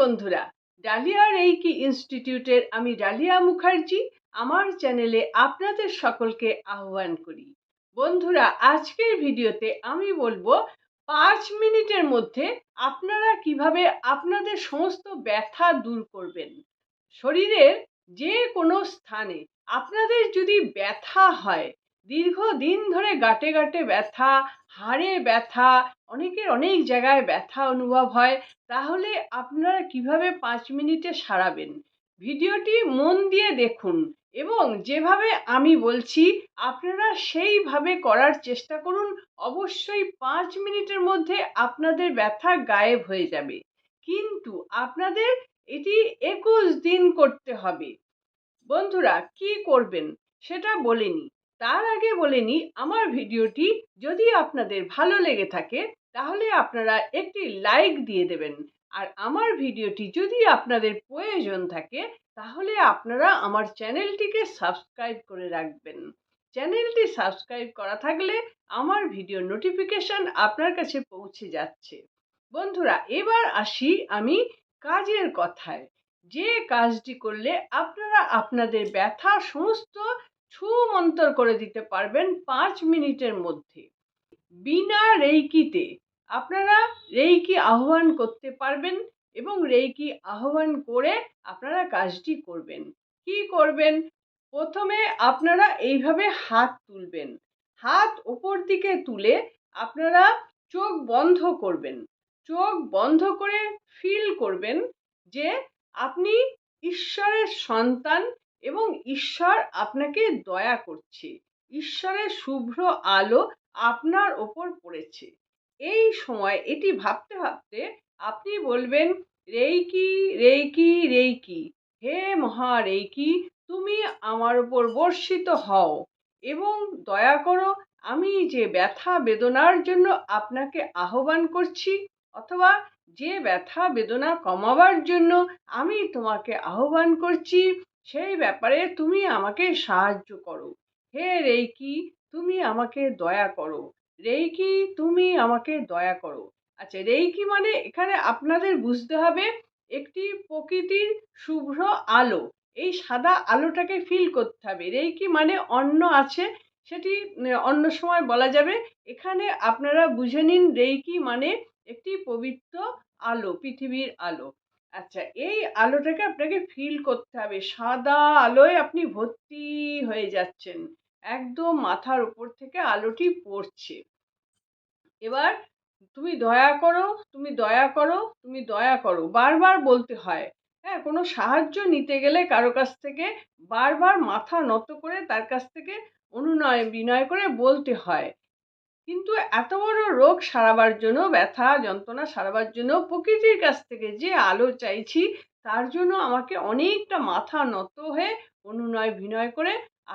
বন্ধুরা ডালিয়ার এই কি ইনস্টিটিউটের আমি ডালিয়া মুখার্জি, আমার চ্যানেলে আপনাদের সকলকে আহ্বান করি। বন্ধুরা, আজকের ভিডিওতে আমি বলব, পাঁচ মিনিটের মধ্যে আপনারা কীভাবে আপনাদের সমস্ত ব্যথা দূর করবেন। শরীরের যে কোনো স্থানে আপনাদের যদি ব্যথা হয় দীর্ঘদিন ধরে গাঁটে গাঁটে ব্যথা, হাড়ে ব্যথা, অনেকের অনেক জায়গায় ব্যথা অনুভব হয়। তাহলে আপনারা কীভাবে পাঁচ মিনিটে সারাবেন? ভিডিওটি মন দিয়ে দেখুন এবং যেভাবে আমি বলছি, আপনারা সেইভাবে করার চেষ্টা করুন। অবশ্যই পাঁচ মিনিটের মধ্যে আপনাদের ব্যথা গায়েব হয়ে যাবে। কিন্তু আপনাদের এটি একুশ দিন করতে হবে। বন্ধুরা, কি করবেন? সেটা বলিনি তার আগে বলিনি আমার ভিডিওটি যদি আপনাদের ভালো লেগে থাকে, তাহলে আপনারা একটি লাইক দিয়ে দেবেন। আর আমার ভিডিওটি যদি আপনাদের প্রয়োজন থাকে, তাহলে আপনারা আমার চ্যানেলটিকে সাবস্ক্রাইব করে রাখবেন। চ্যানেলটি সাবস্ক্রাইব করা থাকলে আমার ভিডিও নোটিফিকেশন আপনার কাছে পৌঁছে যাচ্ছে। বন্ধুরা, এবার আসি আমি কাজের কথায়। যে কাজটি করলে আপনারা আপনাদের ব্যথা সমস্ত ছুমন্তর করে দিতে পারবেন পাঁচ মিনিটের মধ্যে। বিনা রেইকিতে আপনারা রেইকি আহ্বান করতে পারবেন এবং রেইকি আহ্বান করে আপনারা কাজটি করবেন। কি করবেন? প্রথমে আপনারা এইভাবে হাত তুলবেন। হাত ওপর দিকে তুলে আপনারা চোখ বন্ধ করবেন। চোখ বন্ধ করে ফিল করবেন যে আপনি ঈশ্বরের সন্তান এবং ঈশ্বর আপনাকে দয়া করছে। ঈশ্বরের শুভ্র আলো আপনার ওপর পড়েছে। এই সময় এটি ভাবতে ভাবতে আপনি বলবেন, রেইকি রেইকি রেইকি, হে মহা রেইকি তুমি আমার ওপর বর্ষিত হও এবং দয়া করো, আমি যে ব্যথা বেদনার জন্য আপনাকে আহ্বান করছি অথবা যে ব্যথা বেদনা কমাবার জন্য আমি তোমাকে আহ্বান করছি সেই ব্যাপারে তুমি আমাকে সাহায্য করো। হে রেইকি, তুমি আমাকে দয়া করো। রেইকি, তুমি আমাকে দয়া করো। আচ্ছা রেইকি মানে এখানে আপনাদের বুঝতে হবে একটি প্রকৃতির শুভ্র আলো। এই সাদা আলোটাকে ফিল করতে হবে। রেইকি মানে অন্য আছে, সেটি অন্য সময় বলা যাবে। এখানে আপনারা বুঝে নিন রেইকি মানে একটি পবিত্র আলো, পৃথিবীর আলো। আচ্ছা এই আলোটাকে আপনাকে ফিল করতে হবে। সাদা আলোয় আপনি ভর্তি হয়ে যাচ্ছেন। একদম মাথার উপর থেকে আলোটি পড়ছে। এবার তুমি দয়া করো, তুমি দয়া করো, তুমি দয়া করো। বারবার বলতে হয় হ্যাঁ কোনো সাহায্য নিতে গেলে কারও কাছ থেকে বারবার মাথা নত করে তার কাছ থেকে অনুনয় বিনয় করে বলতে হয়। কিন্তু এত বড় রোগ সারাবার জন্য, ব্যথা, যন্ত্রণা সারাবার জন্য প্রকৃতির কাছ থেকে যে আলো চাইছি, তার জন্য আমাকে অনেকটা মাথা নত হয়ে অনুনয় বিনয় করে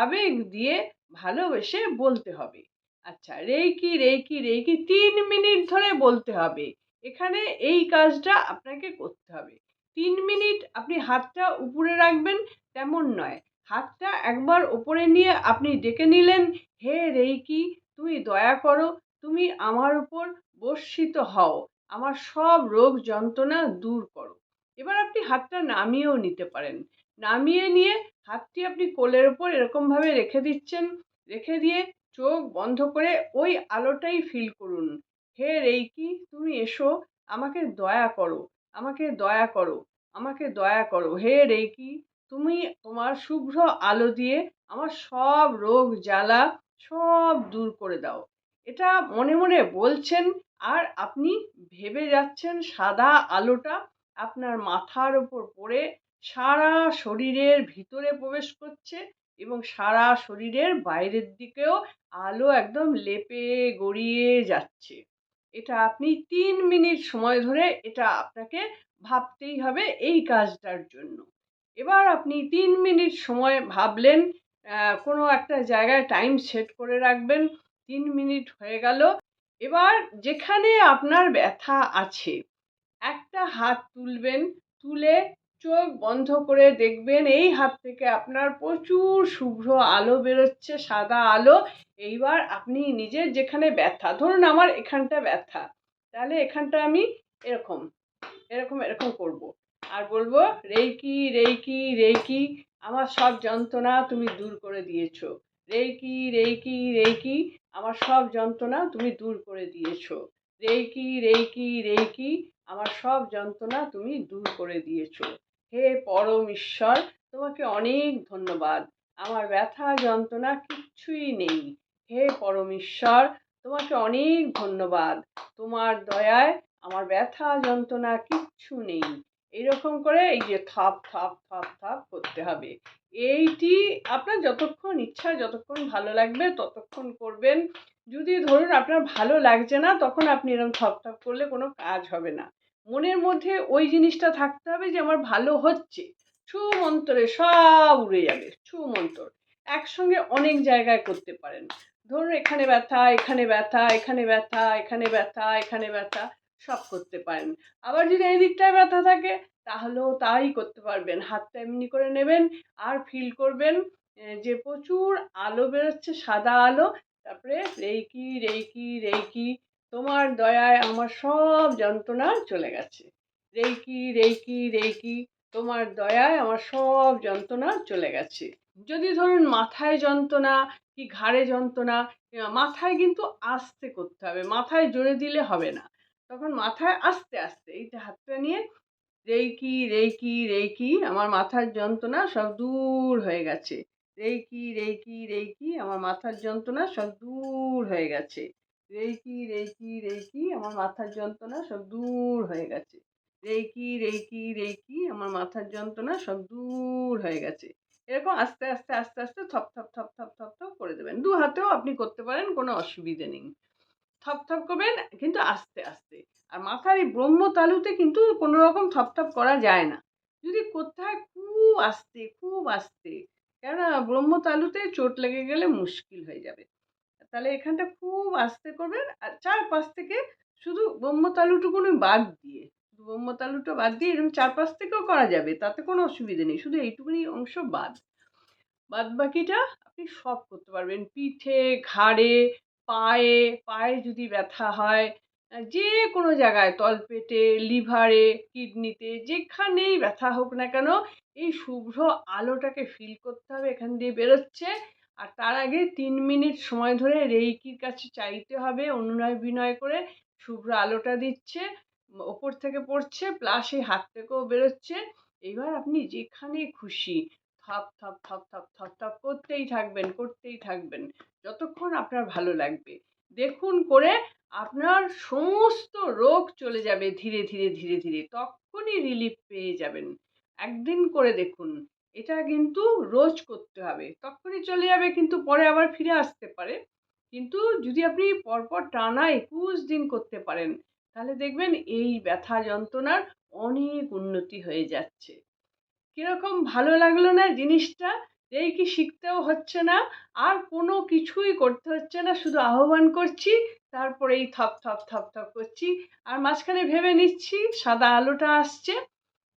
আবেগ দিয়ে ভালোবেসে বলতে হবে। আচ্ছা রেইকি রেইকি রেইকি তিন মিনিট ধরে বলতে হবে। এখানে এই কাজটা আপনাকে করতে হবে। তিন মিনিট আপনি হাতটা উপরে রাখবেন, তেমন নয়। হাতটা একবার ওপরে নিয়ে আপনি ডেকে নিলেন, হে রেইকি তুমি দয়া করো, তুমি আমার উপর বর্ষিত হও। আমার সব রোগ যন্ত্রণা দূর করো। এবার আপনি হাতটা নামিয়েও নিতে পারেন। নামিয়ে নিয়ে হাতটি আপনি কোলের ওপর এরকমভাবে রেখে দিচ্ছেন। রেখে দিয়ে চোখ বন্ধ করে ওই আলোটাই ফিল করুন। হে রেইকি, তুমি এসো, আমাকে দয়া করো, আমাকে দয়া করো, আমাকে দয়া করো। হে রেইকি, তুমি তোমার শুভ্র আলো দিয়ে আমার সব রোগ, জ্বালা সব দূর করে দাও। এটা মনে মনে বলছেন আর আপনি ভেবে যাচ্ছেন সাদা আলোটা আপনার মাথার ওপর পড়ে সারা শরীরের ভিতরে প্রবেশ করছে এবং সারা শরীরের বাইরের দিকেও আলো একদম লেপে গড়িয়ে যাচ্ছে। এটা আপনি তিন মিনিট সময় ধরে এটা আপনাকে ভাবতেই হবে এই কাজটার জন্য। এবার আপনি তিন মিনিট সময় ভাবলেন কোনো একটা জায়গায় টাইম সেট করে রাখবেন। তিন মিনিট হয়ে গেল। এবার যেখানে আপনার ব্যথা আছে, একটা হাত তুলবেন, তুলে চোখ বন্ধ করে দেখবেন, এই হাত থেকে আপনার প্রচুর শুভ্র আলো বেরোচ্ছে, সাদা আলো। এইবার আপনি নিজের যেখানে ব্যথা, ধরুন আমার এখানটা ব্যথা, তাহলে এখানটা আমি এরকম এরকম এরকম করব। আর বলব, রেইকি রেইকি রেইকি। আমার সব যন্ত্রণা তুমি দূর করে দিয়েছ। রেইকি রেইকি রেইকি, আমার সব যন্ত্রণা তুমি দূর করে দিয়েছ। রেইকি রেইকি রেইকি, আমার সব যন্ত্রণা তুমি দূর করে দিয়েছ। হে পরম ঈশ্বর, তোমাকে অনেক ধন্যবাদ। আমার ব্যথা, যন্ত্রণা কিচ্ছুই নেই। হে পরম ঈশ্বর, তোমাকে অনেক ধন্যবাদ। তোমার দয়ায় আমার ব্যথা, যন্ত্রণা কিচ্ছু নেই। এরকম করে এই যে থাপ থাপ থাপ থাপ করতে হবে। এইটি আপনার যতক্ষণ ইচ্ছা, যতক্ষণ ভালো লাগবে, ততক্ষণ করবেন। যদি ধরুন আপনার ভালো লাগছে না, তখন আপনি এরকম থপ থপ করলে কোনো কাজ হবে না। মনের মধ্যে ওই জিনিসটা থাকতে হবে যে, আমার ভালো হচ্ছে। ছু মন্ত্রে সব উড়ে যাবে ছু মন্ত্র একসঙ্গে অনেক জায়গায় করতে পারেন। ধরুন এখানে ব্যথা এখানে ব্যথা এখানে ব্যথা এখানে ব্যথা এখানে ব্যথা। সব করতে পারেন। আবার যদি এই দিকটায় ব্যথা থাকে, তাহলেও তাই করতে পারবেন। হাতটা এমনি করে নেবেন আর ফিল করবেন যে প্রচুর আলো বেরোচ্ছে, সাদা আলো। তারপরে রেইকি রেইকি রেইকি, তোমার দয়ায় আমার সব যন্ত্রণা চলে গেছে। রেইকি রেইকি রেইকি, তোমার দয়ায় আমার সব যন্ত্রণা চলে গেছে। যদি ধরুন মাথায় যন্ত্রণা কি ঘাড়ে যন্ত্রণা মাথায় কিন্তু আস্তে করতে হবে। মাথায় জোরে দিলে হবে না। তখন মাথায় আস্তে আস্তে এই হাতটা নিয়ে রেইকি রেইকি রেইকি আমার মাথার যন্ত্রণা সব দূর হয়ে গেছে। রেইকি রেইকি রেইকি আমার মাথার যন্ত্রণা সব দূর হয়ে গেছে। রেইকি রেইকি রেইকি আমার মাথার যন্ত্রণা সব দূর হয়ে গেছে। রেইকি রেইকি রেইকি আমার মাথার যন্ত্রণা সব দূর হয়ে গেছে। এরকম আস্তে আস্তে আস্তে আস্তে থপ থপ থপ থপ থপ থপ করে দেবেন। দু হাতেও আপনি করতে পারেন, কোনো অসুবিধে নেই। থপ থপ করবেন কিন্তু আস্তে আস্তে। আর মাথার এই ব্রহ্ম তালুতে কিন্তু কোনো রকম থপ থপ করা যায় না। যদি করতে হয় খুব আস্তে খুব আস্তে, কেননা ব্রহ্ম তালুতে চোট লেগে গেলে মুশকিল হয়ে যাবে। তাহলে এখানটা খুব আস্তে করবেন আর চারপাশ থেকে শুধু ব্রহ্মতালুটুকুনি বাদ দিয়ে। ব্রহ্মতালুটা বাদ দিয়ে এরকম চারপাশ থেকেও করা যাবে, তাতে কোনো অসুবিধে নেই। শুধু এইটুকুনি অংশ বাদ। বাদ বাকিটা আপনি সব করতে পারবেন। পিঠে, ঘাড়ে পায়ে পায়ে যদি ব্যথা হয় যে কোনো জায়গায় তলপেটে, লিভারে, কিডনিতে, যেখানেই ব্যথা হোক না কেন, এই শুভ্র আলোটাকে ফিল করতে হবে, এখান দিয়ে বেরোচ্ছে। আর তার আগে তিন মিনিট সময় ধরে রেইকির কাছে চাইতে হবে, অনুনয় বিনয় করে শুভ্র আলোটা দিচ্ছে, ওপর থেকে পড়ছে প্লাস এই হাত থেকেও বেরোচ্ছে। এবার আপনি যেখানে খুশি থপ থপ থপ থপ থাপ থাপ করতেই থাকবেন করতেই থাকবেন। যতক্ষণ আপনার ভালো লাগবে। দেখুন করে আপনার সমস্ত রোগ চলে যাবে ধীরে ধীরে ধীরে ধীরে। তখনই রিলিফ পেয়ে যাবেন। একদিন করে দেখুন। এটা কিন্তু রোজ করতে হবে। তখনই চলে যাবে, কিন্তু পরে আবার ফিরে আসতে পারে। কিন্তু যদি আপনি পরপর টানা একুশ দিন করতে পারেন, তাহলে দেখবেন এই ব্যথা যন্ত্রণার অনেক উন্নতি হয়ে যাচ্ছে। কীরকম ভালো লাগল না জিনিসটা? এই কি শিখতেও হচ্ছে না? আর কোনো কিছুই করতে হচ্ছে না। শুধু আহ্বান করছি তারপরে এই থপ থপ থপ থপ করছি। আর মাঝখানে ভেবে নিচ্ছি, সাদা আলোটা আসছে।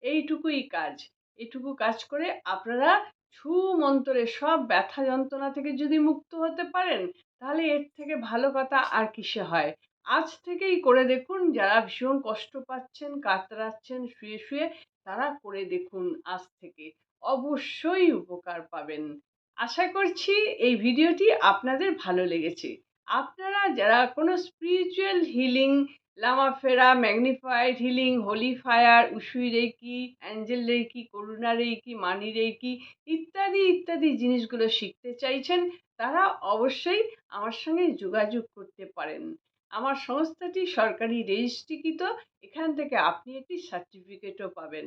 এইটুকুই কাজ। এটুকু কাজ করে আপনারা ছু মন্ত্রে সব ব্যথা যন্ত্রণা থেকে যদি মুক্ত হতে পারেন, তাহলে এর থেকে ভালো কথা আর কিসে হয়? আজ থেকেই করে দেখুন, যারা ভীষণ কষ্ট পাচ্ছেন, কাতরাচ্ছেন, শুয়ে শুয়ে, তারা করে দেখুন আজ থেকে। অবশ্যই উপকার পাবেন। আশা করছি এই ভিডিওটি আপনাদের ভালো লেগেছে। আপনারা যারা কোনো spiritual healing লামাফেরা magnified healing holy fire Usui reiki angel reiki Karuna reiki money reiki ইত্যাদি ইত্যাদি জিনিসগুলো শিখতে চাইছেন, তারা অবশ্যই আমার সঙ্গে যোগাযোগ করতে পারেন। আমার সংস্থাটি সরকারি রেজিস্ট্রিকৃত, এখান থেকে আপনি একটি সার্টিফিকেটও পাবেন।